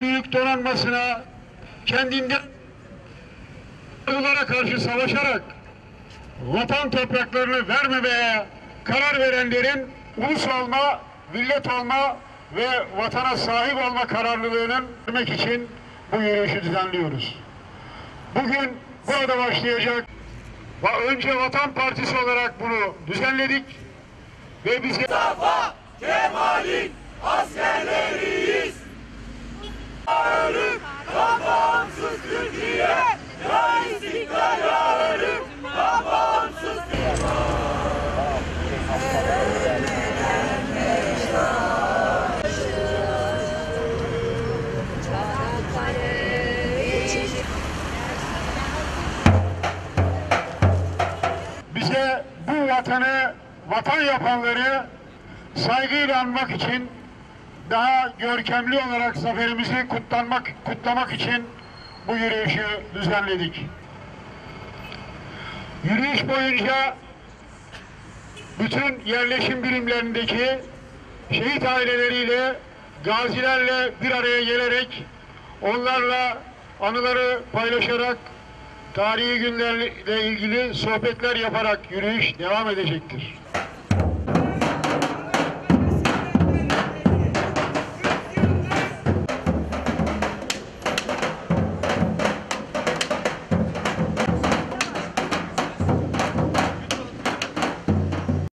büyük donanmasına kendinde Ilılara karşı savaşarak vatan topraklarını vermemeye karar verenlerin ulus olma, millet olma ve vatana sahip olma kararlılığının vermek için bu yürüyüşü düzenliyoruz. Bugün burada başlayacak önce Vatan Partisi olarak bunu düzenledik ve bize Kemal'in bize bu vatanı, vatan yapanları saygıyla anmak için daha görkemli olarak zaferimizi kutlanmak, kutlamak için bu yürüyüşü düzenledik. Yürüyüş boyunca bütün yerleşim birimlerindeki şehit aileleriyle, gazilerle bir araya gelerek onlarla anıları paylaşarak tarihi günlerle ilgili sohbetler yaparak yürüyüş devam edecektir.